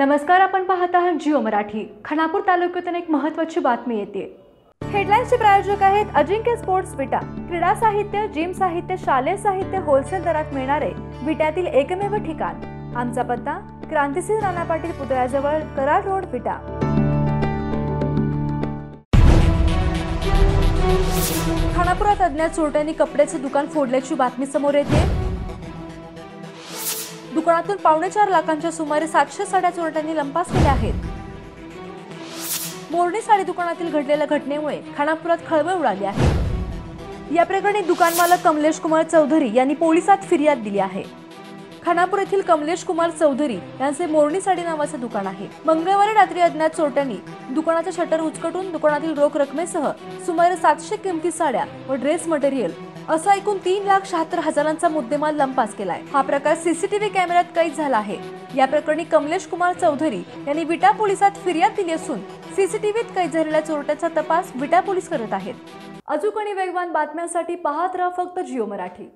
नमस्कार आपण पाहत आहात जिओ मराठी. खानापूर तालुक्यातून एक महत्त्वाची बातमी येते. हेडलाईन्सचे प्रायोजक आहेत अजिंक्य स्पोर्ट्स विटा. क्रीडा साहित्य जिम साहित्य शालेय साहित्य होलसेल दरात मिळणारे विट्यातील एकमेव ठिकाण. आमचा पत्ता क्रांतिसिंह राणा पाटील पुतळ्याजवळ कराड रोड विटा. खानापुरात अज्ञात चोरट्यांनी कपड्याचे दुकान फोडल्याची बातमी समोर येते. दुकानातून पावणे चार लाखांच्या सुमारे सातशे साड्या चोरट्यांनी लंपास केल्या आहेत. मोरणी साडी दुकानातील घडलेल्या घटनेमुळे खानापुरात खळबळ उडाली आहे. या प्रकरणी दुकान मालक कमलेश कुमार चौधरी यांनी पोलिसात फिर्याद दिली आहे. खानापूर येथील कमलेश कुमार चौधरी यांचे मोरणी साडी नावाचे दुकान आहे. मंगळवारी रात्री अज्ञात चोरट्यांनी दुकानाचे शटर उचकटून दुकानातील रोख रकमेसह सुमारे सातशे किमती साड्या व ड्रेस मटेरियल असा एकूण तीन लाख शहात्तर हजारांचा मुद्देमाल लंपास केलाय. हा प्रकार सीसीटीव्ही कॅमेऱ्यात कैद झाला आहे. या प्रकरणी कमलेश कुमार चौधरी यांनी विटा पोलिसात फिर्याद दिली असून सीसीटीव्हीत कैद झालेल्या चोरट्याचा तपास विटा पोलीस करत आहेत. अचूक आणि वेगवान बातम्यांसाठी पाहत राहा फक्त जिओ मराठी.